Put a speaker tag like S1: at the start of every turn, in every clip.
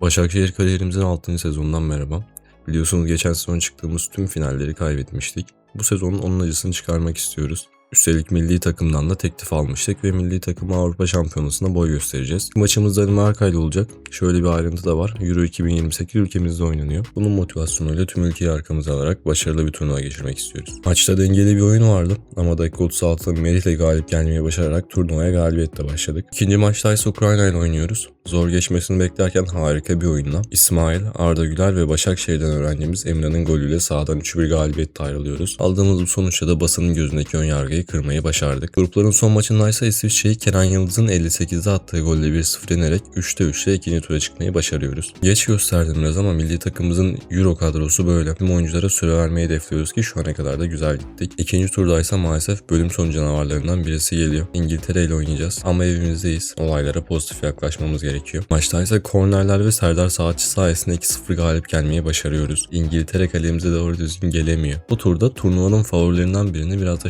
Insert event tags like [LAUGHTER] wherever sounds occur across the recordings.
S1: Başakşehir kariyerimizin 6. sezonundan merhaba. Biliyorsunuz geçen sezon çıktığımız tüm finalleri kaybetmiştik. Bu sezonun onun acısını çıkarmak istiyoruz. Üstelik milli takımdan da teklif almıştık ve milli takımı Avrupa Şampiyonası'nda boy göstereceğiz. Maçımız Danimarka ile olacak. Şöyle bir ayrıntı da var. Euro 2028 ülkemizde oynanıyor. Bunun motivasyonuyla tüm ülkeyi arkamıza alarak başarılı bir turnuva geçirmek istiyoruz. Maçta dengeli bir oyun vardı ama dakika 36'da Merih ile galip gelmeyi başararak turnuvaya galibiyetle başladık. İkinci maçta ise Ukrayna ile oynuyoruz. Zor geçmesini beklerken harika bir oyunla İsmail, Arda Güler ve Başakşehir'den öğrencimiz Emre'nin golüyle sahadan 3-1 galibiyetle ayrılıyoruz. Aldığımız bu sonuçla da basının gözündeki ön yargıyı kırmayı başardık. Grupların son maçında ise İsviçre'yi Kenan Yıldız'ın 58'de attığı golle 1-0 yenerek 3'te 3'te ikinci tura çıkmayı başarıyoruz. Geç gösterdim biraz ama milli takımımızın Euro kadrosu böyle. Tüm oyunculara süre vermeyi hedefliyoruz ki şu ana kadar da güzel gittik. İkinci turda ise maalesef bölüm sonu canavarlarından birisi geliyor. İngiltere ile oynayacağız ama evimizdeyiz. Olaylara pozitif yaklaşmamız gerekiyor. Maçta ise kornerler ve Serdar Saatçı sayesinde 2-0 galip gelmeyi başarıyoruz. İngiltere kalemize doğru düzgün gelemiyor. Bu turda turnuvanın favorilerinden birini biraz da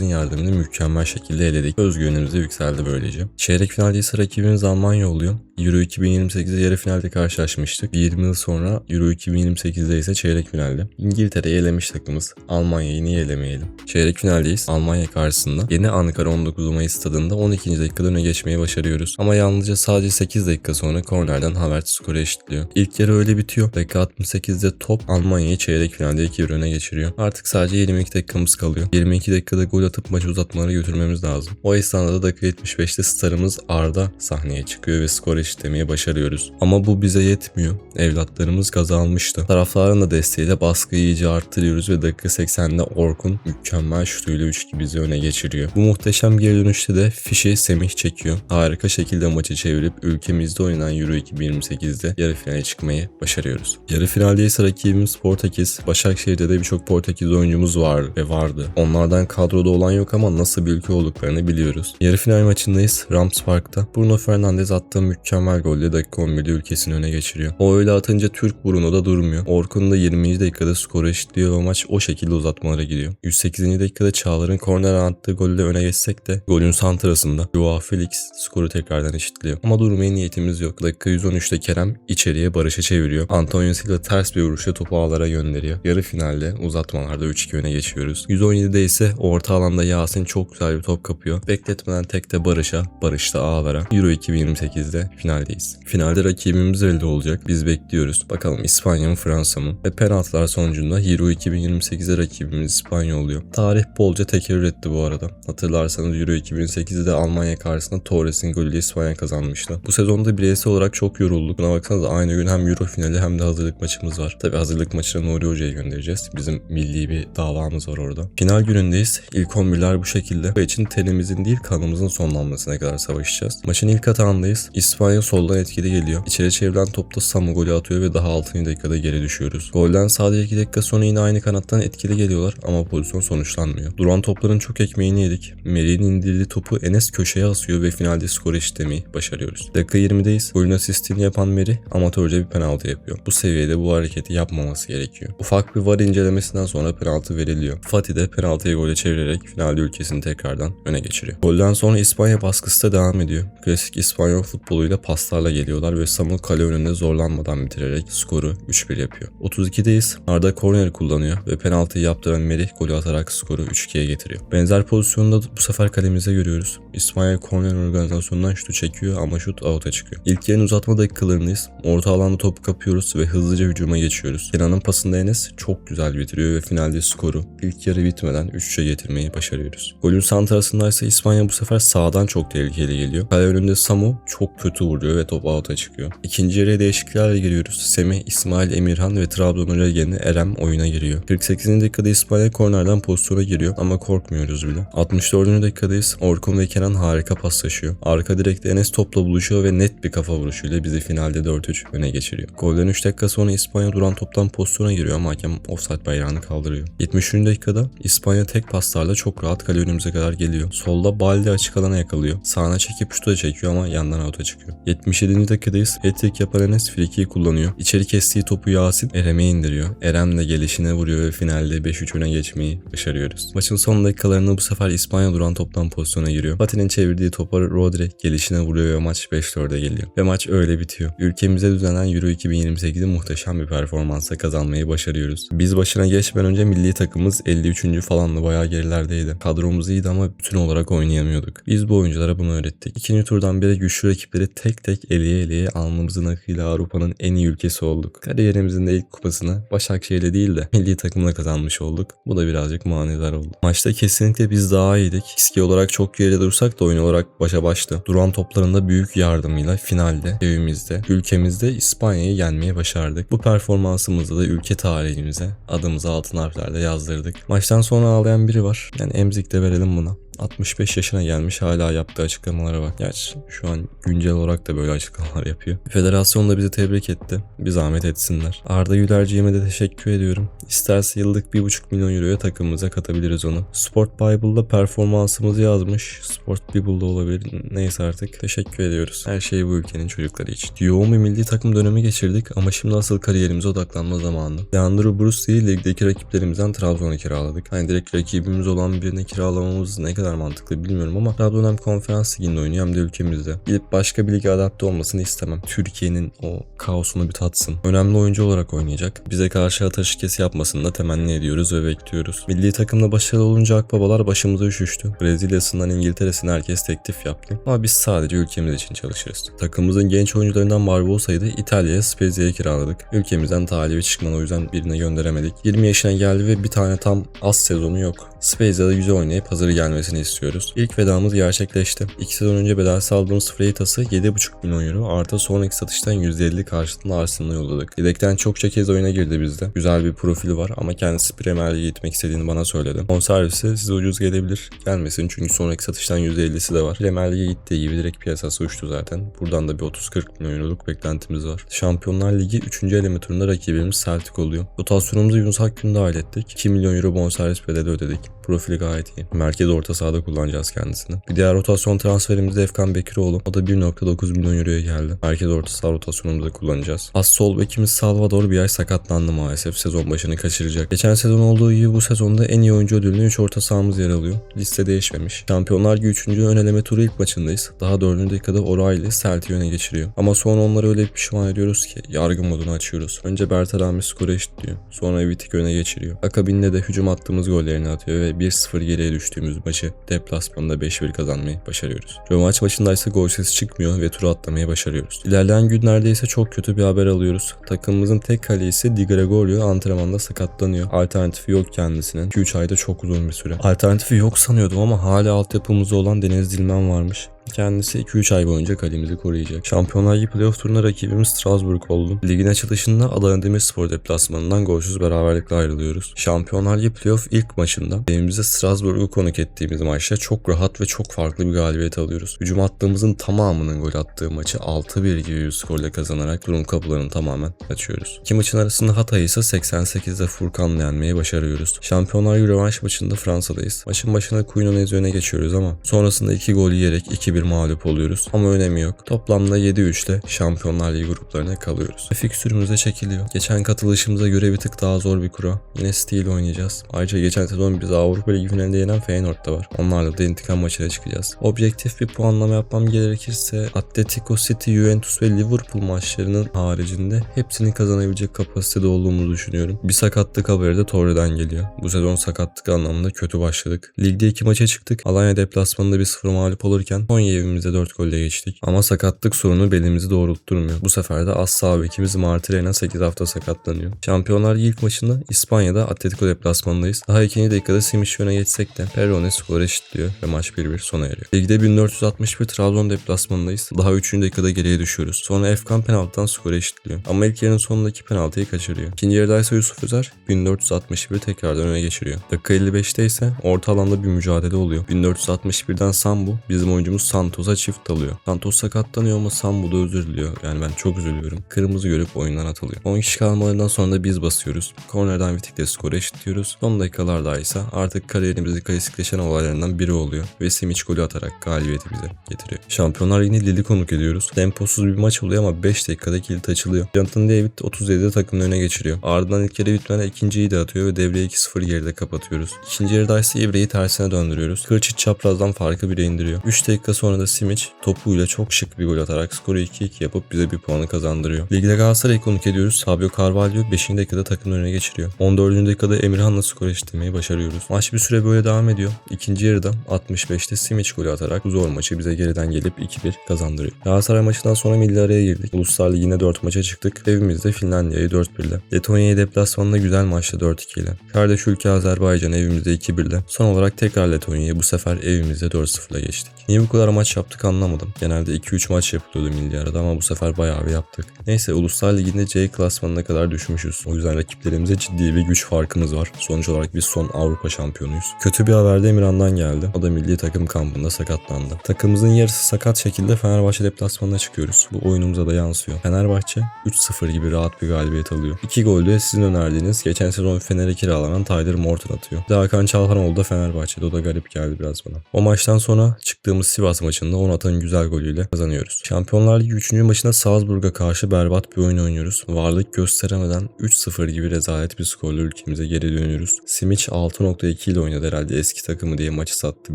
S1: şansımızın yardımıyla mükemmel şekilde eledik. Özgüvenimiz de yükseldi böylece. Çeyrek finalde ise rakibimiz Almanya oluyor. Euro 2028'de yarı finalde karşılaşmıştık. 20 yıl sonra Euro 2028'de ise çeyrek finalde. İngiltere'yi elemiş takımız. Almanya'yı niye elemeyelim? Çeyrek finaldeyiz. Almanya karşısında. Yeni Ankara 19 Mayıs stadında 12. dakikada öne geçmeyi başarıyoruz. Ama yalnızca sadece 8 dakika sonra kornerden Havertz skoru eşitliyor. İlk yarı öyle bitiyor. Dakika 68'de top Almanya'yı çeyrek finalde 2 öne geçiriyor. Artık sadece 22 dakikamız kalıyor. 22 dakikada gol atıp maçı uzatmalara götürmemiz lazım. O esnada da dakika 75'te starımız Arda sahneye çıkıyor ve skor eşitlemeyi başarıyoruz. Ama bu bize yetmiyor. Evlatlarımız gaza almıştı. Taraftarın da desteğiyle baskıyı iyice arttırıyoruz ve dakika 80'de Orkun mükemmel şutuyla 3-2 bizi öne geçiriyor. Bu muhteşem geri dönüşte de fişi Semih çekiyor. Harika şekilde maçı çevirip ülkemizde oynanan Euro 2028'de yarı finale çıkmayı başarıyoruz. Yarı finalde ise rakibimiz Portekiz. Başakşehir'de de birçok Portekiz oyuncumuz var ve vardı. Onlardan kadroda olan yok ama nasıl bir ülke olduklarını biliyoruz. Yarı final maçındayız Rams Park'ta. Bruno Fernandes attığı mükemmel golle dakika 11'de ülkesini öne geçiriyor. O öyle atınca Türk Bruno da durmuyor. Orkun da 20. dakikada skoru eşitliyor ve maç o şekilde uzatmalara gidiyor. 108. dakikada Çağlar'ın korner attığı golle öne geçsek de golün santrasında Joao Felix skoru tekrardan eşitliyor. Ama durmaya niyetimiz yok. Dakika 113'te Kerem içeriye Barış'a çeviriyor. Antonio Silva ters bir vuruşla topu ağlara gönderiyor. Yarı finalde uzatmalarda 3-2 öne geçiyoruz. 117'de ise orta alanda Yasin çok güzel bir top kapıyor. Bekletmeden tek de Barış'a, Barış da ağlara. Euro 2028'de finaldeyiz. Finalde rakibimiz belli olacak. Biz bekliyoruz. Bakalım İspanya mı Fransa mı? Ve penaltılar sonucunda Euro 2028'de rakibimiz İspanya oluyor. Tarih bolca tekerrür etti bu arada. Hatırlarsanız Euro 2008'de Almanya karşısında Torres'in golüyle İspanya kazanmıştı. Bu sezonda bireysel olarak çok yorulduk. Buna baksanıza aynı gün hem Euro finali hem de hazırlık maçımız var. Tabi hazırlık maçına Nuri Hoca'yı göndereceğiz. Bizim milli bir davamız var orada. Final günündeyiz. İlk 11'ler bu şekilde. Bu için tenimizin değil kanımızın sonlanmasına kadar savaşacağız. Maçın ilk atağındayız. İspanya soldan etkili geliyor. İçeri çevrilen topta Samu golü atıyor ve daha 6. dakikada geri düşüyoruz. Golden sadece 2 dakika sonra yine aynı kanattan etkili geliyorlar ama pozisyon sonuçlanmıyor. Duran topların çok ekmeğini yedik. Merih'in indirdiği topu Enes köşeye asıyor ve finalde skor eşitlemeyi başarıyoruz. Dakika 20'deyiz. Golün asistini yapan Merih amatörce bir penaltı yapıyor. Bu seviyede bu hareketi yapmaması gerekiyor. Ufak bir var incelemesinden sonra penaltı veriliyor. Fatih de penaltıyı gole çevirerek finalde ülkesini tekrardan öne geçiriyor. Golden sonra İspanya baskısı da devam ediyor. Klasik İspanyol futboluyla paslarla geliyorlar ve Samu kale önünde zorlanmadan bitirerek skoru 3-1 yapıyor. 32'deyiz. Arda korner kullanıyor ve penaltıyı yaptıran Merih golü atarak skoru 3-2'ye getiriyor. Benzer pozisyonda bu sefer kalemize görüyoruz. İspanya korner organizasyonundan şutu çekiyor ama şut out'a çıkıyor. İlk yarın uzatma dakikalarındayız. Orta alanda topu kapıyoruz ve hızlıca hücuma geçiyoruz. Kenan'ın pasında Enes çok güzel bitiriyor ve finalde skoru ilk yarı bitmeden 3-3'e getirmeyi başarıyoruz. Golün santrasında ise İspanya bu sefer sağdan çok tehlikeli geliyor. Kale önünde Samu çok kötü vuruyor ve top out'a çıkıyor. İkinci yarıya değişikliklerle giriyoruz. Semih, İsmail, Emirhan ve Trabzon Öregen'i Erem oyuna giriyor. 48. dakikada İspanya kornerden pozisyona giriyor ama korkmuyoruz bile. 64. dakikadayız. Orkun ve Kenan harika paslaşıyor. Arka direkte Enes topla buluşuyor ve net bir kafa vuruşuyla bizi finalde 4-3 öne geçiriyor. Golden 3 dakika sonra İspanya duran toptan pozisyona giriyor ama hakem offside bayrağını kaldırıyor. 73. dakikada İspanya tek paslarla çok rahat kale önümüze kadar geliyor. Solda Balde açık alana yakalıyor. Sağına çekip şuta çekiyor ama yandan avuta çıkıyor. 77. dakikadayız. Etrik yapan Enes frikiyi kullanıyor. İçeri kestiği topu Yasin Erem'e indiriyor. Erem de gelişine vuruyor ve finalde 5-3 öne geçmeyi başarıyoruz. Maçın son dakikalarında bu sefer İspanya duran toptan pozisyona giriyor. Fatih'in çevirdiği topa Rodri gelişine vuruyor ve maç 5-4'e geliyor. Ve maç öyle bitiyor. Ülkemize düzenlenen Euro 2028'i muhteşem bir performansla kazanmayı başarıyoruz. Biz başına geçmeden önce milli takımımız 53. falanla bayağı gerilerdeydi. Kadromuz iyiydi ama bütün olarak oynayamıyorduk. Biz bu oyunculara bunu öğrettik. İkinci turdan beri güçlü rakipleri tek tek eleye eleye almamızın akıyla Avrupa'nın en iyi ülkesi olduk. Kariyerimizin de ilk kupasını Başakşehir'le değil de milli takımla kazanmış olduk. Bu da birazcık manidar oldu. Maçta kesinlikle biz daha iyiydik. İski olarak çok geride dursak da oyun olarak başa baştı. Duran toplarında büyük yardımıyla finalde evimizde ülkemizde İspanya'yı yenmeyi başardık. Bu performansımızda da ülke tarihimize adımızı altın harflerle yazdırdık. Maçtan sonra ağlayan biri var. Yani emzik de verelim buna. 65 yaşına gelmiş hala yaptığı açıklamalara bak. Gerçi şu an güncel olarak da böyle açıklamalar yapıyor. Federasyon da bizi tebrik etti. Bir zahmet etsinler. Arda Gülerciğime de teşekkür ediyorum. İsterse yıllık 1,5 milyon euroya takımımıza katabiliriz onu. Sport Bible'da performansımızı yazmış. Sport Bible'da olabilir. Neyse artık. Teşekkür ediyoruz. Her şey bu ülkenin çocukları için. Yoğun bir milli takım dönemi geçirdik ama şimdi asıl kariyerimize odaklanma zamanı. Leandro Brusti'yi ligdeki rakiplerimizden Trabzon'a kiraladık. Hani direkt rakibimiz olan birine kiralamamız ne kadar mantıklı bilmiyorum ama Trabzon hem konferans liginde oynuyor hem de ülkemizde. Gidip başka bir lige adapte olmasını istemem. Türkiye'nin o kaosunu bir tatsın. Önemli oyuncu olarak oynayacak. Bize karşı ateş kesi yapmasını da temenni ediyoruz ve bekliyoruz. Milli takımda başarılı olunca akbabalar başımıza üşüştü. Brezilya'sından İngiltere'sine herkes teklif yaptı. Ama biz sadece ülkemiz için çalışırız. Takımımızın genç oyuncularından Barbosa'yı da İtalya'ya Spezia'ya kiraladık. Ülkemizden talibi çıkmalı o yüzden birine gönderemedik. 20 yaşına geldi ve bir tane tam az sezonu yok. Spezia'da güzel oynayıp hazır gelmesini istiyoruz. İlk vedamız gerçekleşti. 2 sezon önce bedelsiz aldığımız Freitas'ı 7,5 milyon euro artı sonraki satıştan %50 karşılığında Arsenal'a yolladık. Yedekten çokça kez oyuna girdi bizde. Güzel bir profili var ama kendisi Premier Lig'e gitmek istediğini bana söyledi. Bonservisi size ucuz gelebilir. Gelmesin çünkü sonraki satıştan %50'si de var. Premier Lig'e gittiği gibi direkt piyasası uçtu zaten. Buradan da bir 30-40 milyon euroluk beklentimiz var. Şampiyonlar Ligi 3. eleme turunda rakibimiz Celtic oluyor. Rotasyonumuzu Yunus Akgün'ü dahil ettik. 2 milyon euro bonservis bedeli ödedik. Profili gayet iyi. Merkez orta sahada kullanacağız kendisini. Bir diğer rotasyon transferimiz de Efkan Bekiroğlu. O da 1.9 milyon euroya geldi. Merkez orta saha rotasyonumuzda kullanacağız. Az sol bekimiz Salvador bir ay sakatlandı maalesef. Sezon başını kaçıracak. Geçen sezon olduğu gibi bu sezonda en iyi oyuncu ödülüne 3 orta sahamız yer alıyor. Liste değişmemiş. Şampiyonlar Ligi 3. ön eleme turu ilk maçındayız. Daha 4. dakikada O'Reilly Celtic'i öne geçiriyor. Ama sonra onları öyle pişman ediyoruz ki yargı modunu açıyoruz. Önce Bertalami skoru eşitliyor. Sonra Vitic öne geçiriyor. Akabinde de hücum attığımız gollerini atıyor ve 1-0 geriye düştüğümüz maçı deplasmanda 5-1 kazanmayı başarıyoruz. Rövanş maçındaysa gol sesi çıkmıyor ve turu atlamayı başarıyoruz. İlerleyen günlerde ise çok kötü bir haber alıyoruz. Takımımızın tek kalecisi Di Gregorio antrenmanda sakatlanıyor. Alternatifi yok kendisinin. 2-3 ayda çok uzun bir süre. Alternatifi yok sanıyordum ama hala altyapımızda olan Deniz Dilmen varmış. Kendisi 2-3 ay boyunca kalemizi koruyacak. Şampiyonlar Ligi playoff turunda rakibimiz Strasbourg oldu. Ligin açılışında Adana Demirspor deplasmanından golsüz beraberlikle ayrılıyoruz. Şampiyonlar Ligi playoff ilk maçında evimizde Strasbourg'u konuk ettiğimiz maçta çok rahat ve çok farklı bir galibiyet alıyoruz. Hücum attığımızın tamamının gol attığı maçı 6-1 gibi bir skorla kazanarak durum kapılarını tamamen açıyoruz. İki maçın arasında Hatay'ı ise 88'de Furkan'la yenmeyi başarıyoruz. Şampiyonlar Ligi rövanş maçında Fransa'dayız. Maçın başına Quinones'i öne geçiyoruz ama sonrasında 2 gol yiyerek 2-1 mağlup oluyoruz. Ama önemi yok. Toplamda 7-3 ile Şampiyonlar Ligi gruplarına kalıyoruz. Fikstürümüze çekiliyor. Geçen katılışımıza göre bir tık daha zor bir kura. Yine Steel oynayacağız. Ayrıca geçen sezon biz Avrupa Ligi finalinde yenen Feyenoord da var. Onlarla da intikam maçına çıkacağız. Objektif bir puanlama yapmam gerekirse Atletico City, Juventus ve Liverpool maçlarının haricinde hepsini kazanabilecek kapasitede olduğumuzu düşünüyorum. Bir sakatlık haberi de Torre'den geliyor. Bu sezon sakatlık anlamında kötü başladık. Ligde iki maça çıktık. Alanya deplasmanında 1-0 mağlup olurken Konya evimizde 4 golle geçtik. Ama sakatlık sorunu belimizi doğrultturmuyor. Bu sefer de az sağ bekimiz Martirena 8 hafta sakatlanıyor. Şampiyonlar ilk maçında İspanya'da Atletico deplasmanındayız. Daha ikinci dakikada Simic öne geçsek de Perrone skor eşitliyor ve maç 1-1 sona eriyor. Ligde 1461 Trabzon deplasmanındayız. Daha 3. dakikada geriye düşüyoruz. Sonra Efkan penaltıdan skor eşitliyor. Ama ilk yarının sonundaki penaltıyı kaçırıyor. İkinci yarıda ise Yusuf Özer 1461 tekrardan öne geçiriyor. Dakika 55'te ise orta alanda bir mücadele oluyor. 1461'den Sambu bizim oyuncumuz Santos'a çift alıyor. Santos sakatlanıyor ama Sambu da özür diliyor. Yani ben çok üzülüyorum. Kırmızı görüp oyundan atılıyor. 10 kişi kalmalarından sonra da biz basıyoruz. Kornerden Vitik'le skoru eşitliyoruz. Son dakikalarda ise artık kariyerimizin klasikleşen olaylarından biri oluyor. Ve Simic golü atarak galibiyeti bize getiriyor. Şampiyonlar yine Lille konuk ediyoruz. Temposuz bir maç oluyor ama 5 dakikada kilit açılıyor. Jonathan David 37'de takımın öne geçiriyor. Ardından ilk yarı bitmeden ikinciyi de atıyor ve devreyi 2-0 geride kapatıyoruz. İkinci yarıda ise İbre'yi tersine döndürüyoruz. Kırçit çaprazdan farkı 1'e indiriyor. 3 dakika sonra da Simic topuyla çok şık bir gol atarak skoru 2-2 yapıp bize bir puanı kazandırıyor. Ligde Galatasaray'ı konuk ediyoruz. Fabio Carvalho 5. dakikada takımın önüne geçiriyor. 14. dakikada Emirhan'la skor eşitlemeyi başarıyoruz. Maç bir süre böyle devam ediyor. İkinci yarıda 65'te Simic golü atarak zor maçı bize geriden gelip 2-1 kazandırıyor. Galatasaray maçından sonra milli araya girdik. Uluslar Ligi'ne 4 maça çıktık. Evimizde Finlandiya'yı 4-1 ile. Letonya'yı deplasmanında güzel maçta 4-2 ile. Kardeş ülke Azerbaycan evimizde 2-1 ile. Son olarak tekrar Letonya'yı bu sefer evimizde 4-0 ile geçtik. Niye bu kadar maç yaptık anlamadım. Genelde 2-3 maç yapılıyordu milli arada ama bu sefer bayağı bir yaptık. Neyse Uluslar Ligi'nde C klasmanına kadar düşmüşüz. O yüzden rakiplerimize ciddi bir güç farkımız var. Sonuç olarak biz son Avrupa şampiyonuyuz. Kötü bir haber de Emirhan'dan geldi. O da milli takım kampında sakatlandı. Takımımızın yarısı sakat şekilde Fenerbahçe deplasmanına çıkıyoruz. Bu oyunumuza da yansıyor. Fenerbahçe 3-0 gibi rahat bir galibiyet alıyor. İki gol de sizin önerdiğiniz geçen sezon Fener'e kiralanan Tyler Morton atıyor. Bir de Hakan Çalhanoğlu da Fenerbahçe'de. O da garip geldi biraz bana. O maçtan sonra çıktığımız Sivas maçında Onat'ın güzel golüyle kazanıyoruz. Şampiyonlar Ligi 3. maçında Salzburg'a karşı berbat bir oyun oynuyoruz. Varlık gösteremeden 3-0 gibi rezalet bir skorla ülkemize geri dönüyoruz. Simic 6.2 ile oynadı herhalde eski takımı diye maçı sattı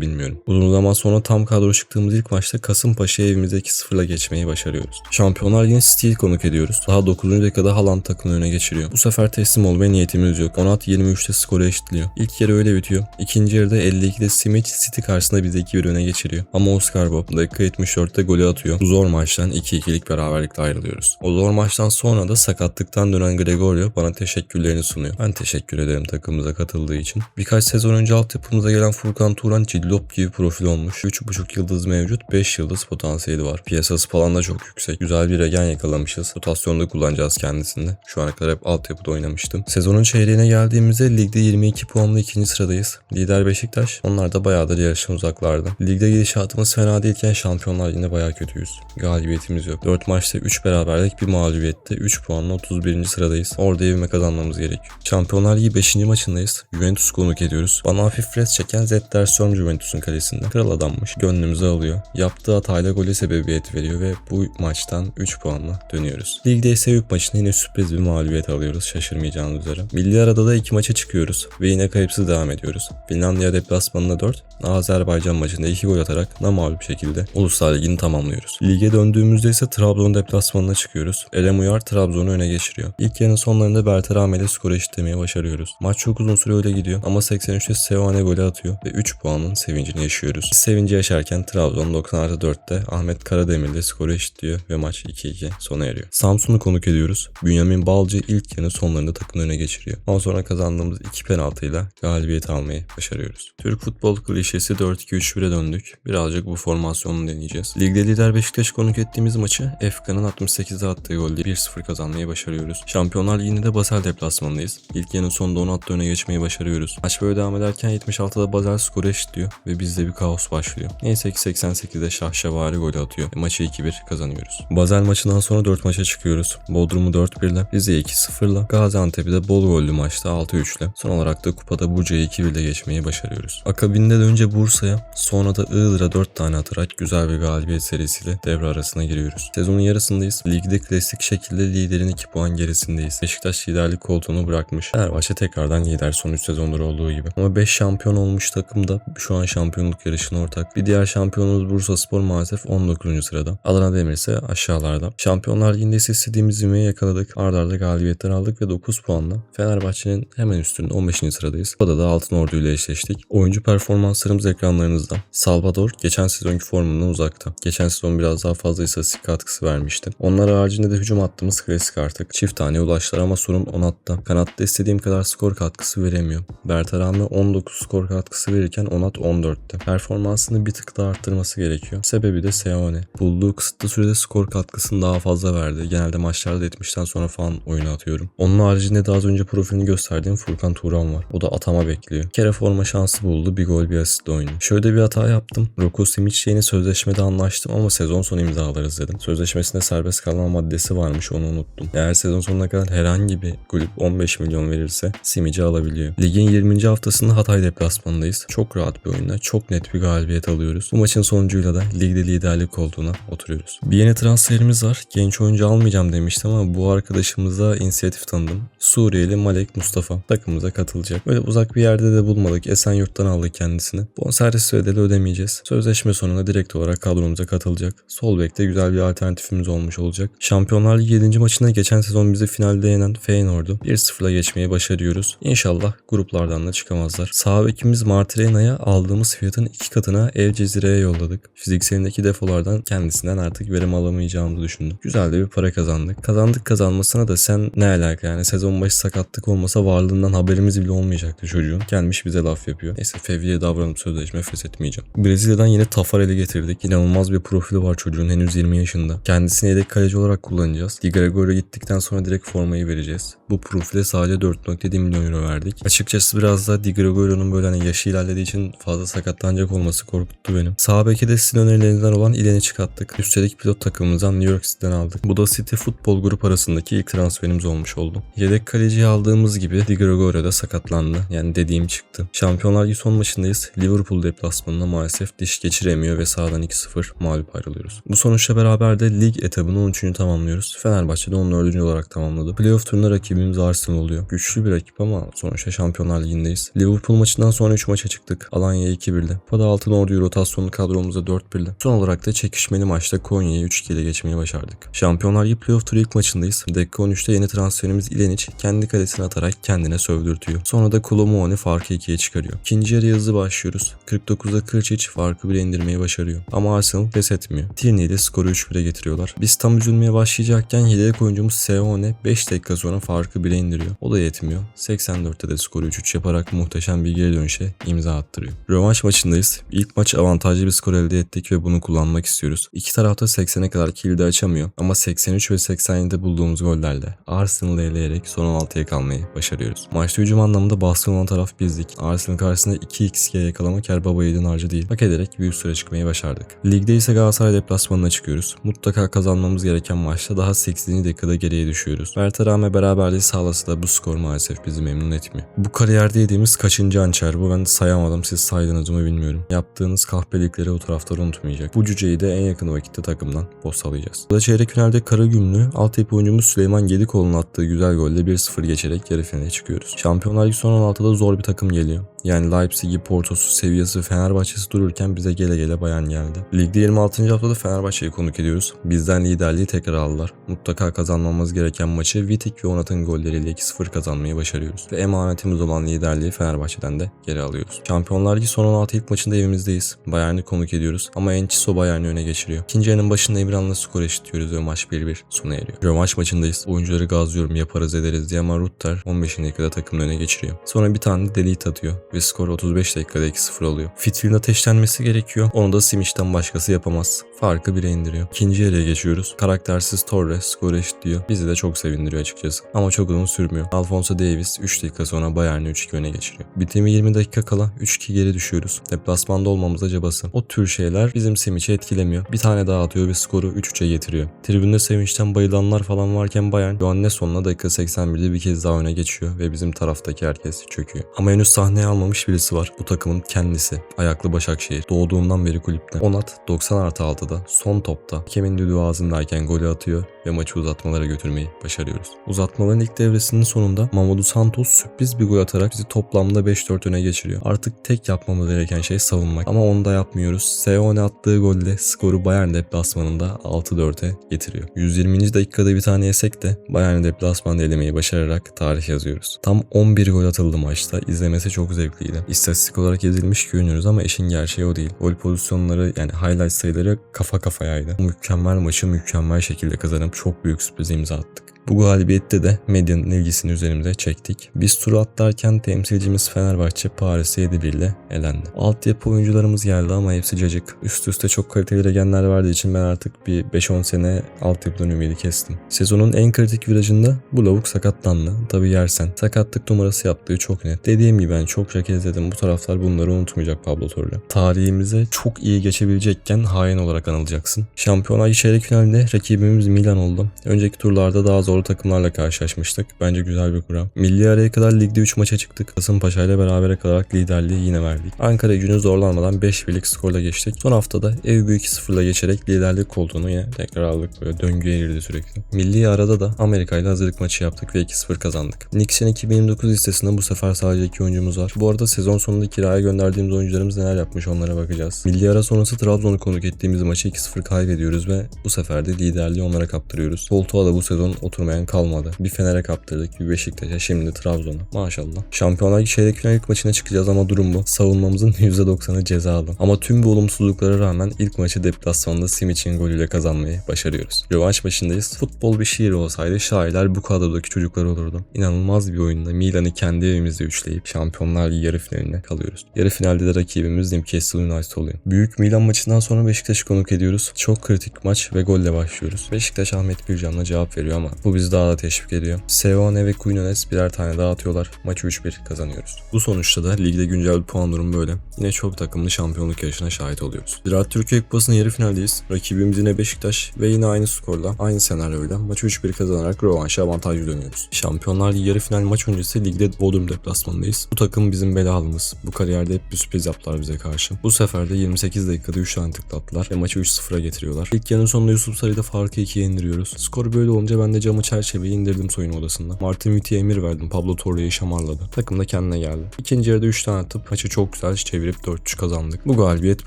S1: bilmiyorum. Uzun zaman sonra tam kadro çıktığımız ilk maçta Kasımpaşa'ya evimize 2-0'la geçmeyi başarıyoruz. Şampiyonlar Ligi'ne Steel konuk ediyoruz. Daha 9. dakikada Haaland takımını öne geçiriyor. Bu sefer teslim olmaya niyetimiz yok. Onat 23'te skoru eşitliyor. İlk yarı öyle bitiyor. İkinci yarıda 52'de Simic City karşısında bizi 2-1 öne geçiriyor. Ama Oscar Bob dakika 74'te golü atıyor. Bu zor maçtan 2-2'lik beraberlikle ayrılıyoruz. O zor maçtan sonra da sakatlıktan dönen Gregorio bana teşekkürlerini sunuyor. Ben teşekkür ederim takımımıza katıldığı için. Birkaç sezon önce altyapımıza gelen Furkan Turan Cillop gibi profil olmuş. 3.5 yıldız mevcut, 5 yıldız potansiyeli var. Piyasası falan da çok yüksek. Güzel bir regen yakalamışız. Rotasyonda kullanacağız kendisini. Şu ana kadar hep altyapıda oynamıştım. Sezonun çeyreğine geldiğimizde ligde 22 puanla ikinci sıradayız. Lider Beşiktaş. Onlar da bayağıdır yarışın uzaklarda. Ligde gidişatımız fena değilken şampiyonlar yine bayağı kötüyüz. Galibiyetimiz yok. 4 maçta 3 beraberlik bir mağlubiyette 3 puanla 31. sıradayız. Orada evime kazanmamız gerekiyor. Şampiyonlar Ligi 5. maçındayız. Juventus konuk ediyoruz. Bana hafif res çeken Zetterstrom Juventus'un kalesinde. Kral adammış. Gönlümüzü alıyor. Yaptığı hatayla gole sebebiyet veriyor ve bu maçtan 3 puanla dönüyoruz. Ligde ise yük maçında yine sürpriz bir mağlubiyet alıyoruz şaşırmayacağınız üzere. Milli arada da 2 maça çıkıyoruz ve yine kayıpsız devam ediyoruz. Finlandiya deplasmanında 4, Azerbaycan maçında 2 gol atarak namağlup şekilde Uluslar Ligi'ni tamamlıyoruz. Lige döndüğümüzde ise Trabzon deplasmanına çıkıyoruz. Elem Uyar Trabzon'u öne geçiriyor. İlk yarının sonlarında Berterame ile skoru eşitlemeye başarıyoruz. Maç çok uzun süre öyle gidiyor ama 83'te Sevane golü atıyor ve 3 puanın sevincini yaşıyoruz. Sevinci yaşarken Trabzon 90 artı 4'te Ahmet Karademir ile skoru eşitliyor ve maç 2-2 sona eriyor. Samsun'u konuk ediyoruz. Bünyamin Balcı ilk yarının sonlarında takımın öne geçiriyor. Ondan sonra kazandığımız 2 penaltıyla galibiyet almayı başarıyoruz. Türk futbol klişesi 4-2-3-1'e döndük. Birazcık bu formasyonu deneyeceğiz. Ligde lider Beşiktaş konuk ettiğimiz maçı Efkan'ın 68'de attığı golle 1-0 kazanmayı başarıyoruz. Şampiyonlar Ligi'nde de Basel deplasmanındayız. İlk yarının sonunda 10 atla öne geçmeyi başarıyoruz. Maç böyle devam ederken 76'da Basel skoru eşitliyor ve bizde bir kaos başlıyor. Neyse ki 88'de Şahşavari golü atıyor ve maçı 2-1 kazanıyoruz. Basel maçından sonra 4 maça çıkıyoruz. Bodrum'u 4-1 ile, Rize'yi 2-0 ile, Gaziantep'i de bol gollü maçta 6-3 ile, son olarak da kupada Buca'yı 2-1 ile geçmeyi başarıyoruz. Akabinde de önce Bursa'ya, sonra da Iğdır'a 4 tane atarak güzel bir galibiyet serisiyle devre arasına giriyoruz. Sezonun yarısındayız. Ligde klasik şekilde liderin 2 puan gerisindeyiz. Beşiktaş liderlik koltuğunu bırakmış. Fenerbahçe tekrardan lider son 3 sezondur olduğu gibi. Ama 5 şampiyon olmuş takım da şu an şampiyonluk yarışına ortak. Bir diğer şampiyonumuz Bursa Spor maalesef 19. sırada. Adana Demir ise aşağılarda. Şampiyonlar Ligi'nde ise istediğimiz ivmeyi yakaladık. Arda arda galibiyetler aldık ve 9 puanla Fenerbahçe'nin hemen üstünde 15. sıradayız. Burada da Altın Ordu ile eşleştik. Oyuncu performanslarımız ekranlarınızda. Salvador geçen sezonki formundan uzakta. Geçen sezon biraz daha fazla istatistik katkısı vermişti. Onlar haricinde de hücum attığımız klasik artık. Çift tane ulaştılar ama sorun Onat'ta. Kanatta istediğim kadar skor katkısı veremiyor. Bertarami 19 skor katkısı verirken Onat 14'te. Performansını bir tık daha arttırması gerekiyor. Sebebi de Seone. Bulduğu kısıtlı sürede skor katkısını daha fazla verdi. Genelde maçlarda 70'ten sonra falan oyuna atıyorum. Onun haricinde de az önce profilini gösterdiğim Furkan Turan var. O da atama bekliyor. Bir kere forma şansı buldu. Bir gol bir asistle oynuyor. Şöyle bir hata yaptım. Roko Simic Simic yeni sözleşmede anlaştım ama sezon sonu imzalarız dedim. Sözleşmesinde serbest kalma maddesi varmış onu unuttum. Eğer sezon sonuna kadar herhangi bir kulüp 15 milyon verirse Simic'i alabiliyor. Ligin 20. haftasında Hatay deplasmanındayız. Çok rahat bir oyunla çok net bir galibiyet alıyoruz. Bu maçın sonucuyla da ligde liderlik koltuğuna oturuyoruz. Bir yeni transferimiz var. Genç oyuncu almayacağım demiştim ama bu arkadaşımıza inisiyatif tanıdım. Suriyeli Malek Mustafa takımımıza katılacak. Böyle uzak bir yerde de bulmadık. Esenyurt'tan aldık kendisini. Bonservis bedeli ödemeyeceğiz. Sözleşme sonunda direkt olarak kadromuza katılacak. Sol bekte güzel bir alternatifimiz olmuş olacak. Şampiyonlar Ligi 7. maçında geçen sezon bizi finalde yenen Feyenoord'u 1-0'la geçmeyi başarıyoruz. İnşallah gruplardan da çıkamazlar. Sağ bekimiz Martirena'ya aldığımız fiyatın iki katına El Cezire'ye yolladık. Fizikselindeki defolardan kendisinden artık verim alamayacağımızı düşündüm. Güzel de bir para kazandık. Kazandık kazanmasına da sen ne alaka yani sezon başı sakatlık olmasa varlığından haberimiz bile olmayacaktı çocuğun. Gelmiş bize laf yapıyor. Neyse fevriye davranıp sözleşme feshetmeyeceğim. Brezilya'dan yine Tafarel'i getirdik. İnanılmaz bir profili var çocuğun henüz 20 yaşında. Kendisini yedek kaleci olarak kullanacağız. Di Gregorio gittikten sonra direkt formayı vereceğiz. Bu profile sadece 4.7 milyon euro verdik. Açıkçası biraz da Di Gregorio'nun böyle hani yaşı ilerlediği için fazla sakatlanacak olması korkuttu benim. Sağ beke de sizin önerilerinizden olan İlen'i çıkarttık. Üstelik pilot takımımızdan New York City'den aldık. Bu da City futbol grup arasındaki ilk transferimiz olmuş oldu. Yedek kaleciyi aldığımız gibi Di Gregorio da sakatlandı. Yani dediğim çıktı. Şampiyonlar Ligi son maçındayız. Liverpool deplasmanında maalesef diş geçiremiyor ve sağdan 2-0 mağlup ayrılıyoruz. Bu sonuçla beraber de lig etabını 13. tamamlıyoruz. Fenerbahçe de 14. olarak tamamladı. Playoff turunda rakibimiz Arsenal oluyor. Güçlü bir rakip ama sonuçta Şampiyonlar Ligi'ndeyiz. Liverpool maçından sonra 3 maça çıktık. Alanya 2-1'de. Pada Altın Ordu'yu rotasyonlu kadromuzda 4-1'de. Son olarak da çekişmeli maçta Konya'yı 3-2 ile geçmeyi başardık. Şampiyonlar Ligi playoff turu ilk maçındayız. Dakika 13'te yeni transferimiz İleniç kendi kalesine atarak kendine sövdürtüyor. Sonra da Kolomuani farkı 2'ye çıkarıyor. İkinci yarıya hızlı başlıyoruz. 49'da Kırçiç farkı bile indirmeyi başarıyor. Ama Arsenal pes etmiyor. Tierney ile skoru 3-1'e getiriyorlar. Biz tam üzülmeye başlayacakken yedek oyuncumuz Seone 5 dakika sonra farkı bile indiriyor. O da yetmiyor. 84'te de skoru 3-3 yaparak muhteşem bir geri dönüşe imza attırıyor. Rövanş maçındayız. İlk maç avantajlı bir skor elde ettik ve bunu kullanmak istiyoruz. İki tarafta 80'e kadar kilidi açamıyor ama 83 ve 87'de bulduğumuz gollerle Arsenal'ı eleyerek son 16'ya kalmayı başarıyoruz. Maçta hücum anlamında baskın olan taraf bizdik. Arsenal karşısında 2xg yakalamak her baba yiğidin harcı değil. Hak ederek büyük süre çıkmayı başardık. Ligde ise Galatasaray deplasmanına çıkıyoruz. Mutlaka kazanmamız gereken maçta daha 8. dakikada geriye düşüyoruz. Bertarame beraberliği sağlasa da bu skor maalesef bizi memnun etmiyor. Bu kariyerde yediğimiz kaçıncı hançer bu ben sayamadım siz saydınız mı bilmiyorum. Yaptığınız kahpelikleri o taraftar unutmayacak. Bu cüceyi de en yakın vakitte takımdan postalayacağız. Bu da çeyrek finalde Karagümlü altyapı oyuncumuz Süleyman Gedikoğlu'nun attığı güzel golle 1-0 geçerek yarı finale çıkıyoruz. Şampiyonlar Ligi son 16'da zor bir takım geliyor. Yani Leipzig'i, Porto'su, Sevilla'sı, Fenerbahçe'si dururken bize gele gele Bayern geldi. Ligde 26. haftada Fenerbahçe'yi konuk ediyoruz. Bizden liderliği tekrar aldılar. Mutlaka kazanmamız gereken maçı Vitek ve Onat'ın golleriyle 2-0 kazanmayı başarıyoruz. Ve emanetimiz olan liderliği Fenerbahçe'den de geri alıyoruz. Şampiyonlar Ligi son 16 ilk maçında evimizdeyiz. Bayern'i konuk ediyoruz ama Ençiso Bayern'i öne geçiriyor. İkinci yarının başında Emirhan'la skor eşitliyoruz ve maç 1-1 sona eriyor. Rövanş maçındayız. Oyuncuları gazlıyorum yaparız ederiz diye ama Rutter 15. dakikada takımın öne geçiriyor. Sonra bir tane de delete atıyor ve skor 35 dakikada 2-0 oluyor. Fitilin ateşlenmesi gerekiyor. Onu da Simich'ten başkası yapamaz. Farkı 1'e indiriyor. İkinci yarıya geçiyoruz. Karaktersiz Torres skor eşitliyor. Bizi de çok sevindiriyor açıkçası. Ama çok uzun sürmüyor. Alfonso Davis 3 dakika sonra Bayern'i 3-2 öne geçiriyor. Bitimi 20 dakika kala 3-2 geri düşüyoruz. Deplasmanda olmamıza cabası. O tür şeyler bizim Simich'i etkilemiyor. Bir tane daha atıyor ve skoru 3-3'e getiriyor. Tribünde sevinçten bayılanlar falan varken Bayern Johannes sonuna dakika 81'de bir kez daha öne geçiyor ve bizim taraftaki herkes çöküyor. Ama henüz sahneye almamış birisi var. Bu takımın kendisi. Ayaklı Başakşehir. Doğduğundan beri kulüpte. Onat 90 artı 6'da son topta Kemin düdüğü ağzındayken golü atıyor ve maçı uzatmalara götürmeyi başarıyoruz. Uzatmaların ilk devresinin sonunda Mamadou Santos sürpriz bir gol atarak bizi toplamda 5-4 öne geçiriyor. Artık tek yapmamız gereken şey savunmak. Ama onu da yapmıyoruz. Seone attığı golle skoru Bayern deplasmanında 6-4'e getiriyor. 120. dakikada bir tane yesek de Bayern deplasmanda elemeyi başararak tarih yazıyoruz. Tam 11 gol atıldı maçta. İzlemesi çok zevkliydi. İstatistik olarak ezilmiş görünüyoruz ama işin gerçeği o değil. Gol pozisyonları yani highlight sayıları kafa kafayaydı. Mükemmel maçı mükemmel şekilde kazanıp çok büyük sürpriz imza attık. Bu galibiyette de medyanın ilgisini üzerimize çektik. Biz turu atlarken temsilcimiz Fenerbahçe Paris'e 7-1 ile elendi. Altyapı oyuncularımız geldi ama hepsi cacık. Üst üste çok kaliteli regenler verdiği için ben artık bir 5-10 sene altyapıdan ümidi kestim. Sezonun en kritik virajında bu lavuk sakatlandı. Tabi yersen. Sakatlık numarası yaptığı çok net. Dediğim gibi ben çok kez dedim bu taraftar bunları unutmayacak Pablo Torre. Tarihimize çok iyi geçebilecekken hain olarak anılacaksın. Şampiyonlar çeyrek finalinde rakibimiz Milan oldu. Önceki turlarda daha zorlu takımlarla karşılaşmıştık. Bence güzel bir kura. Milli araya kadar ligde 3 maça çıktık. Kasımpaşa ile berabere kalarak liderliği yine verdik. Ankara gücünü zorlanmadan 5 birlik skorla geçtik. Son haftada ev büyük 2-0'la geçerek liderlik koltuğunu yine tekrar aldık. Böyle döngüye girdi sürekli. Milli arada da Amerika ile hazırlık maçı yaptık ve 2-0 kazandık. Nix'in 2029 listesinde bu sefer sadece 2 oyuncumuz var. Bu arada sezon sonunda kiraya gönderdiğimiz oyuncularımız neler yapmış onlara bakacağız. Milli ara sonrası Trabzon'u konuk ettiğimiz maçı 2-0 kaybediyoruz ve bu sefer de liderliği onlara kaptırıyoruz. Koltuğa da bu sezon oturmayan kalmadı. Bir Fener'e kaptırdık, bir Beşiktaş'a, şimdi Trabzon'a. Maşallah. Şampiyonlar çeyrek final ilk maçına çıkacağız ama durum bu. Savunmamızın [LAUGHS] %90'ı cezalı. Ama tüm bu olumsuzluklara rağmen ilk maçı deplasmanda Simic'in golüyle kazanmayı başarıyoruz. Rövanş maçındayız. Futbol bir şiir olsaydı şairler bu kadrodaki çocuklar olurdu. İnanılmaz bir oyunda Milan'ı kendi evimizde üçleyip Şampiyonlar yarı finaline kalıyoruz. Yarı finalde de rakibimiz Newcastle United oluyor. Büyük Milan maçından sonra Beşiktaş'ı konuk ediyoruz. Çok kritik maç ve golle başlıyoruz. Beşiktaş Ahmet Gülcan'la cevap veriyor ama bu bizi daha da teşvik ediyor. Seone ve Quinones birer tane daha atıyorlar. Maçı 3-1 kazanıyoruz. Bu sonuçta da ligde güncel puan durumu böyle. Yine çok takımlı şampiyonluk yarışına şahit oluyoruz. Ziraat Türkiye Kupası'nın yarı finaldeyiz. Rakibimiz yine Beşiktaş ve yine aynı skorla, aynı senaryoyla maçı 3-1 kazanarak rövanşa avantajlı dönüyoruz. Şampiyonlar Ligi yarı final maç öncesi ligde Bodrum deplasmanındayız. Bu takım bizim belalımız. Bu kariyerde hep bir sürpriz yaptılar bize karşı. Bu sefer de 28 dakikada 3 tane tıklattılar ve maçı 3-0'a getiriyorlar. İlk yarının sonunda Yusuf Sarı'da farkı 2'ye indiriyoruz. Skor böyle olunca ben de camı çerçeveyi indirdim soyunma odasında. Martin Witty'ye emir verdim. Pablo Torre'yi şamarladı. Takım da kendine geldi. İkinci yarıda 3 tane atıp maçı çok güzel çevirip 4-3 kazandık. Bu galibiyet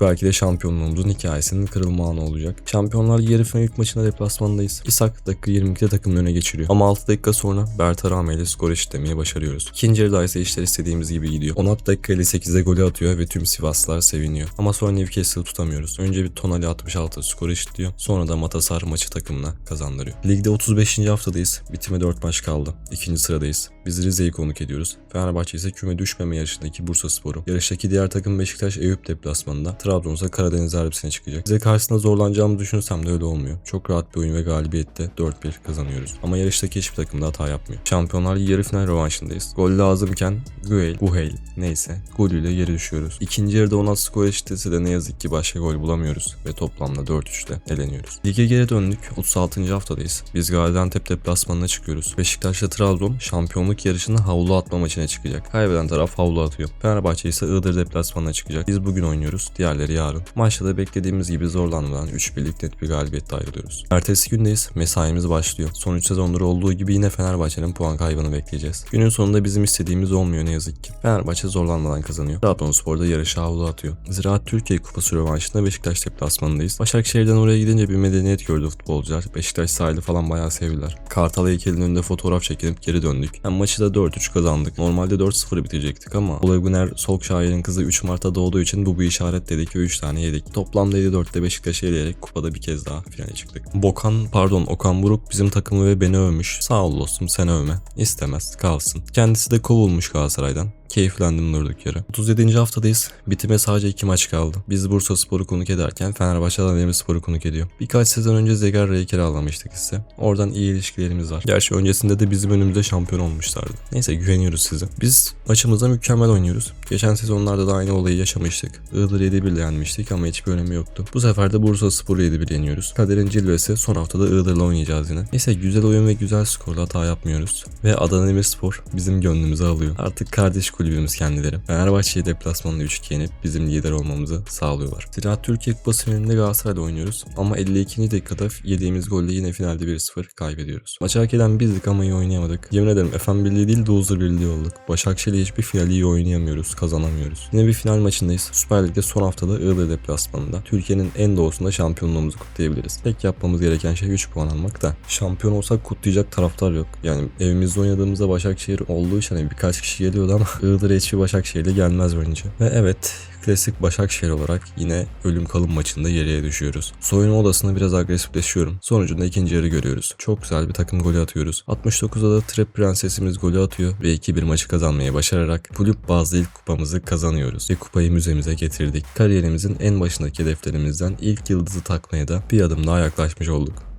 S1: belki de şampiyonluğumuzun hikayesinin kırılma anı olacak. Şampiyonlar Ligi yarı final ilk maçında deplasmandayız. İshak dakika 22'de takımın öne geçiriyor. Ama 6 dakika sonra Bertarame ile skor eşitlemeye başarıyoruz. İkinci yarıda ise işler istediğimiz gibi gidiyor. 16 dakika 58'de golü atıyor ve tüm Sivaslılar seviniyor. Ama sonra Newcastle'ı tutamıyoruz. Önce bir Tonali 66 skor eşitliyor. Sonra da Matasar maçı takımına kazandırıyor. Ligde 35. haftadayız. Bitime 4 maç kaldı. İkinci sıradayız. Biz Rize'yi konuk ediyoruz. Fenerbahçe ise küme düşmeme yarışındaki Bursa Sporu. Yarıştaki diğer takım Beşiktaş Eyüp deplasmanında. Trabzon ise Karadeniz derbisine çıkacak. Bize karşısında zorlanacağımı düşünsem de öyle olmuyor. Çok rahat bir oyun ve galibiyette 4-1 kazanıyoruz. Ama yarıştaki hiçbir takım da hata yapmıyor. Şampiyonlar Ligi yarı final rövanşındayız. Gol lazımken Guel, Guheyl neyse golüyle geri düşüyoruz. İkinci yarıda 16 skor eşitlese de ne yazık ki başka gol bulamıyoruz ve toplamda 4-3'te eleniyoruz. Lige geri döndük. 36. haftadayız. Biz Gaziantep deplasmanına çıkıyoruz. Beşiktaş'la Trabzon şampiyonluk yarışında havlu atma maçına çıkacak. Kaybeden taraf havlu atıyor. Fenerbahçe ise Iğdır deplasmanına çıkacak. Biz bugün oynuyoruz. Diğerleri yarın. Maçta da beklediğimiz gibi zorlanmadan 3 birlik net bir galibiyetle ayrılıyoruz. Ertesi gündeyiz. Mesaimiz başlıyor. Son 3 sezondur olduğu gibi yine Fenerbahçe'nin puan kaybını bekleyeceğiz. Günün sonunda bizim istediğimiz olmuyor ne yazık ki. Fenerbahçe zorlanmadan kazanıyor. Trabzonspor da yarışa havlu atıyor. Ziraat Türkiye Kupası rövanşında Beşiktaş deplasmanındayız. Başakşehir'den oraya gidince bir medeniyet gördü futbolcular. Beşiktaş sahili falan bayağı sevdiler. Kartal heykelinin önünde fotoğraf çekilip geri döndük. Yani maçı da 4-3 kazandık. Normalde 4-0 bitecektik ama Ole Gunnar Solskjaer'in kızı 3 Mart'ta doğduğu için bu bir işaret dedik ve 3 tane yedik. Toplamda 7-4'te Beşiktaş'ı eleyerek kupada bir kez daha finale çıktık. Bokan pardon Okan Buruk bizim takımı ve beni övmüş. Sağ ol dostum sen övme. İstemez kalsın. Kendisi de kovulmuş Galatasaray'dan. Keyiflendim durduk yere. 37. haftadayız. Bitime sadece 2 maç kaldı. Biz Bursa Spor'u konuk ederken Fenerbahçe Adana Spor'u konuk ediyor. Birkaç sezon önce Zegarra'yı kiralamıştık ise. Oradan iyi ilişkilerimiz var. Gerçi öncesinde de bizim önümüzde şampiyon olmuşlardı. Neyse güveniyoruz size. Biz maçımızda mükemmel oynuyoruz. Geçen sezonlarda da aynı olayı yaşamıştık. Iğdır 7-1 yenmiştik ama hiçbir önemi yoktu. Bu sefer de Bursa Spor'u 7-1 yeniyoruz. Kaderin cilvesi son haftada Iğdır'la oynayacağız yine. Neyse güzel oyun ve güzel skorla hata yapmıyoruz. Ve Adana Demirspor bizim gönlümüzü alıyor. Artık kardeş kulübümüz kendileri. Fenerbahçe'yi deplasmanla 3-2 yenip bizim lider olmamızı sağlıyorlar. Ziraat Türkiye Kupası finalinde Galatasaray'la oynuyoruz. Ama 52. dakikada yediğimiz golle yine finalde 1-0 kaybediyoruz. Maçı hak eden bizdik ama iyi oynayamadık. Yemin ederim Efendim Birliği değil de Huzur Birliği olduk. Başakşehir'le hiçbir finali iyi oynayamıyoruz, kazanamıyoruz. Yine bir final maçındayız. Süper Lig'de son haftada Iğdır deplasmanında. Türkiye'nin en doğusunda şampiyonluğumuzu kutlayabiliriz. Tek yapmamız gereken şey 3 puan almak da. Şampiyon olsak kutlayacak taraftar yok. Yani evimizde oynadığımızda Başakşehir olduğu için hani birkaç kişi geliyordu ama [LAUGHS] Iğdır HV Başakşehir'le gelmez bence. Ve evet klasik Başakşehir olarak yine ölüm kalım maçında geriye düşüyoruz. Soyunma odasında biraz agresifleşiyorum. Sonucunda ikinci yarı görüyoruz. Çok güzel bir takım golü atıyoruz. 69'da da Trap Prensesimiz golü atıyor ve 2-1 maçı kazanmayı başararak kulüp bazlı ilk kupamızı kazanıyoruz ve kupayı müzemize getirdik. Kariyerimizin en başındaki hedeflerimizden ilk yıldızı takmaya da bir adım daha yaklaşmış olduk.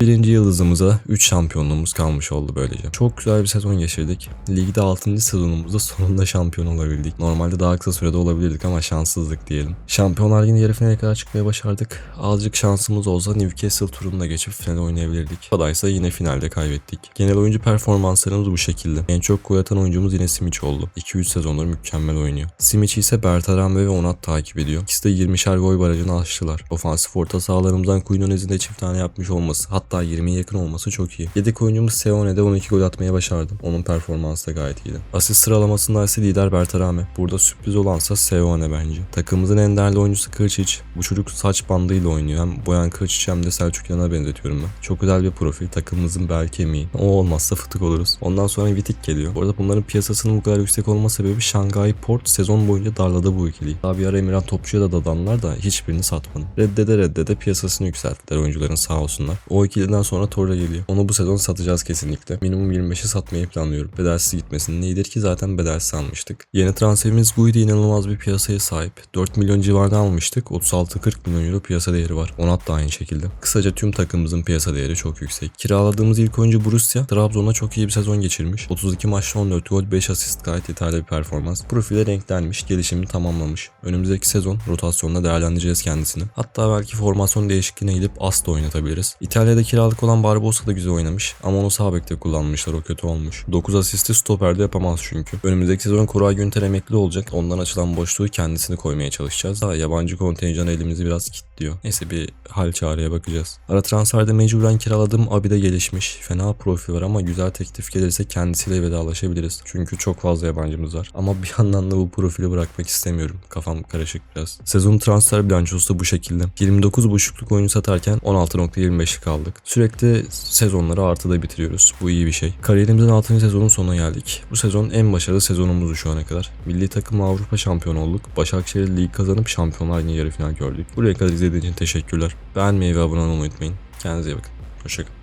S1: Birinci yıldızımıza 3 şampiyonluğumuz kalmış oldu böylece. Çok güzel bir sezon geçirdik. Ligde 6. sezonumuzda sonunda şampiyon olabildik. Normalde daha kısa sürede olabilirdik ama şanssızlık diyelim. Şampiyonlar Ligi'nin yarı finale kadar çıkmaya başardık. Azıcık şansımız olsa Newcastle turunda geçip finale oynayabilirdik. Kadaysa yine finalde kaybettik. Genel oyuncu performanslarımız bu şekilde. En çok gol atan oyuncumuz yine Simic oldu. 2-3 sezondur mükemmel oynuyor. Simic'i ise Bertarame ve Onat takip ediyor. İkisi de 20'şer gol barajını aştılar. Ofansif orta sahalarımızdan Quinonez'in de çift tane yapmış olması hatta 20'ye yakın olması çok iyi. Yedek oyuncumuz Seone'de 12 gol atmaya başardı. Onun performansı da gayet iyiydi. Asist sıralamasında ise lider Bertarame. Burada sürpriz olansa Seone bence. Takımımızın en değerli oyuncusu Kırçiç. Bu çocuk saç bandıyla oynuyor. Hem Boyan Kırçiç hem de Selçuk Yan'a benzetiyorum ben. Çok güzel bir profil. Takımımızın bel kemiği. O olmazsa fıtık oluruz. Ondan sonra Vitik geliyor. Bu arada bunların piyasasının bu kadar yüksek olma sebebi Şangay Port sezon boyunca darladı bu ikiliyi. Daha bir ara Emirhan Topçu'ya da dadanlar da hiçbirini satmadı. Reddede reddede piyasasını yükselttiler oyuncuların sağ olsunlar. O ikiliden sonra Torre geliyor. Onu bu sezon satacağız kesinlikle. Minimum 25'i satmayı planlıyorum. Bedelsiz gitmesin. Neyidir ki zaten bedelsiz almıştık. Yeni transferimiz Guidi inanılmaz bir piyasaya sahip. 4 milyon civarında almıştık. 36-40 milyon euro piyasa değeri var. Onat da aynı şekilde. Kısaca tüm takımımızın piyasa değeri çok yüksek. Kiraladığımız ilk oyuncu Borussia. Trabzon'da çok iyi bir sezon geçirmiş. 32 maçta 14 gol 5 asist gayet yeterli bir performans. Profile renklenmiş, gelişimini tamamlamış. Önümüzdeki sezon rotasyonda değerlendireceğiz kendisini. Hatta belki formasyon değişikliğine gidip As'ta oynatabiliriz. İtalya'da kiralık olan Barbosa da güzel oynamış ama onu sağ bekte kullanmışlar o kötü olmuş. 9 asisti stoperde yapamaz çünkü. Önümüzdeki sezon Koray Günter emekli olacak. Ondan açılan boşluğu kendisini koymaya çalışacağız. Daha yabancı kontenjan elimizi biraz kilitliyor. Neyse bir hal çareye bakacağız. Ara transferde mecburen kiraladığım Abi de gelişmiş. Fena profil var ama güzel teklif gelirse kendisiyle vedalaşabiliriz. Çünkü çok fazla yabancımız var. Ama bir yandan da bu profili bırakmak istemiyorum. Kafam karışık biraz. Sezon transfer bilançosu da bu şekilde. 29.5'luk oyuncu satarken 16.25'lik kaldık. Sürekli sezonları artıda bitiriyoruz. Bu iyi bir şey. Kariyerimizin 6. sezonun sonuna geldik. Bu sezon en başarılı sezonumuzdu şu ana kadar. Milli takımla Avrupa şampiyon olduk. Başakşehir lig kazanıp Şampiyonlar Ligi yarı final gördük. Buraya kadar izlediğiniz için teşekkürler. Beğenmeyi ve abone olmayı unutmayın. Kendinize iyi bakın. Hoşçakalın.